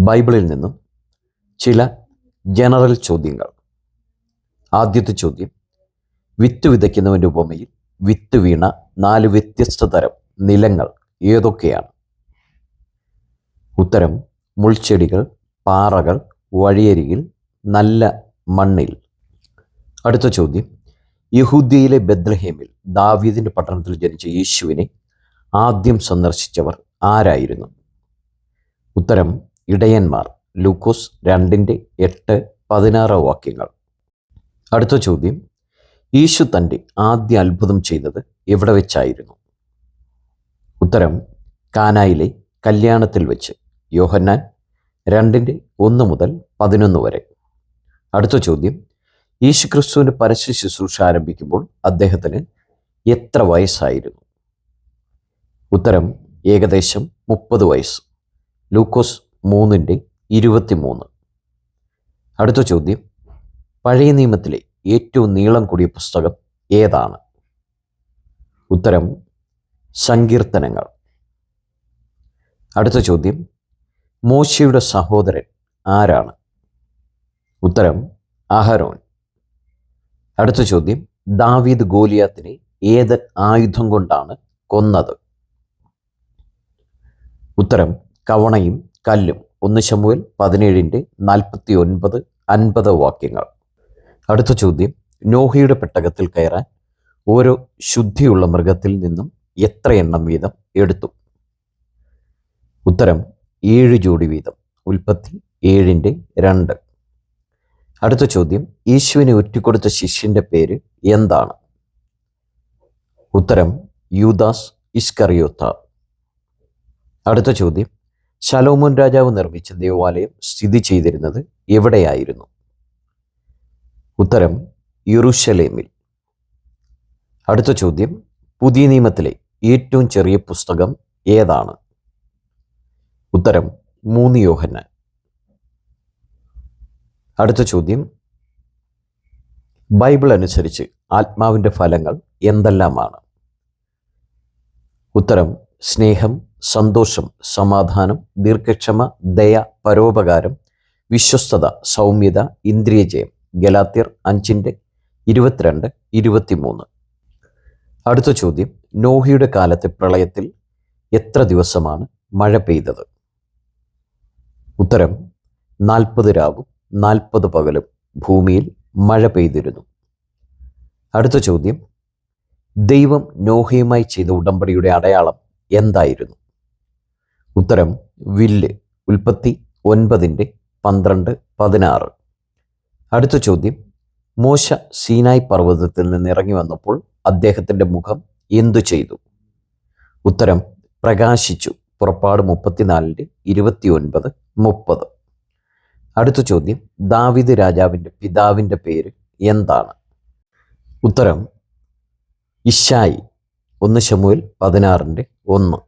ബൈബിളിൽ നിന്നും ചില ജനറൽ ചോദ്യങ്ങൾ. ആദ്യത്തെ ചോദ്യം വിത്ത് വിതയ്ക്കുന്നവന്റെ ഉപമയിൽ വിത്ത് വീണ നാല് വ്യത്യസ്ത തരം നിലങ്ങൾ ഏതൊക്കെയാണ്? ഉത്തരം മുൾച്ചെടികൾ പാറകൾ വഴിയരികിൽ നല്ല മണ്ണിൽ. അടുത്ത ചോദ്യം യഹൂദ്യയിലെ ബദ്രഹേമിൽ ദാവീദിന്റെ പട്ടണത്തിൽ ജനിച്ച യേശുവിനെ ആദ്യം സന്ദർശിച്ചവർ ആരായിരുന്നു? ഉത്തരം ഇടയന്മാർ. ലൂക്കോസ് രണ്ടിന്റെ എട്ട് പതിനാറ് വാക്യങ്ങൾ. അടുത്ത ചോദ്യം. യേശു തന്റെ ആദ്യ അത്ഭുതം ചെയ്തത് എവിടെ വെച്ചായിരുന്നു? ഉത്തരം കാനായിലെ കല്യാണത്തിൽ വെച്ച്. യോഹന്നാൻ രണ്ടിന്റെ ഒന്ന് മുതൽ പതിനൊന്ന് വരെ. അടുത്ത ചോദ്യം. യേശു ക്രിസ്തുവിന്റെ പരസ്യ ശുശ്രൂഷ ആരംഭിക്കുമ്പോൾ അദ്ദേഹത്തിന് എത്ര വയസ്സായിരുന്നു? ഉത്തരം ഏകദേശം മുപ്പത് വയസ്സ്. ലൂക്കോസ് മൂന്നിന്റെ ഇരുപത്തിമൂന്ന്. അടുത്ത ചോദ്യം. പഴയ നിയമത്തിലെ ഏറ്റവും നീളം കൂടിയ പുസ്തകം ഏതാണ്? ഉത്തരം സങ്കീർത്തനങ്ങൾ. അടുത്ത ചോദ്യം. മോശയുടെ സഹോദരൻ ആരാണ്? ഉത്തരം അഹരോൻ. അടുത്ത ചോദ്യം. ദാവീദ് ഗോലിയാത്തിനെ ഏത് ആയുധം കൊണ്ടാണ് കൊന്നത്? ഉത്തരം കവണയും കല്ലും. ഒന്ന് ശമുവൽ പതിനേഴിന്റെ നാൽപ്പത്തി ഒൻപത് അൻപത് വാക്യങ്ങൾ. അടുത്ത ചോദ്യം. നോഹയുടെ പെട്ടകത്തിൽ കയറാൻ ഓരോ ശുദ്ധിയുള്ള മൃഗത്തിൽ നിന്നും എത്ര എണ്ണം വീതം എടുത്തു? ഉത്തരം ഏഴ് ജോഡി വീതം. ഉൽപ്പത്തി ഏഴിന്റെ രണ്ട്. അടുത്ത ചോദ്യം. യേശുവിനെ ഒറ്റിക്കൊടുത്ത ശിഷ്യന്റെ പേര് എന്താണ്? ഉത്തരം യൂദാസ് ഇസ്കറിയോത്ത. അടുത്ത ചോദ്യം. ശലോമോൻ രാജാവ് നിർമ്മിച്ച ദേവാലയം സ്ഥിതി ചെയ്തിരുന്നത് എവിടെയായിരുന്നു? ഉത്തരം യുറുഷലേമിൽ അടുത്ത ചോദ്യം പുതിയ നിയമത്തിലെ ഏറ്റവും ചെറിയ പുസ്തകം ഏതാണ്? ഉത്തരം മൂന്ന് യോഹന്നാൻ. അടുത്ത ചോദ്യം ബൈബിൾ അനുസരിച്ച് ആത്മാവിന്റെ ഫലങ്ങൾ എന്തെല്ലാമാണ്? ഉത്തരം സ്നേഹം സന്തോഷം സമാധാനം ദീർഘക്ഷമ ദയ പരോപകാരം വിശ്വസ്തത സൗമ്യത ഇന്ദ്രിയജയം. ഗലാത്യർ അഞ്ചിന്റെ ഇരുപത്തിരണ്ട് ഇരുപത്തിമൂന്ന്. അടുത്ത ചോദ്യം. നോഹിയുടെ കാലത്തെ പ്രളയത്തിൽ എത്ര ദിവസമാണ് മഴ പെയ്തത്? ഉത്തരം നാൽപ്പത് രാവും നാൽപ്പത് പകലും ഭൂമിയിൽ മഴ പെയ്തിരുന്നു. അടുത്ത ചോദ്യം. ദൈവം നോഹയുമായി ചെയ്ത ഉടമ്പടിയുടെ അടയാളം എന്തായിരുന്നു? ഉത്തരം വില്ല് ഉൽപ്പത്തി ഒൻപതിന്റെ പന്ത്രണ്ട് പതിനാറ്. അടുത്ത ചോദ്യം മോശ സീനായ് പർവതത്തിൽ നിന്ന് ഇറങ്ങി വന്നപ്പോൾ അദ്ദേഹത്തിന്റെ മുഖം എന്തു ചെയ്തു? ഉത്തരം പ്രകാശിച്ചു. പുറപ്പാട് മുപ്പത്തിനാലിന്റെ ഇരുപത്തി ഒൻപത് മുപ്പത്. അടുത്ത ചോദ്യം ദാവിദ് രാജാവിന്റെ പിതാവിന്റെ പേര് എന്താണ്? ഉത്തരം ഇഷായി ഒന്ന് ശമുവിൽ പതിനാറിന്റെ ഒന്ന്.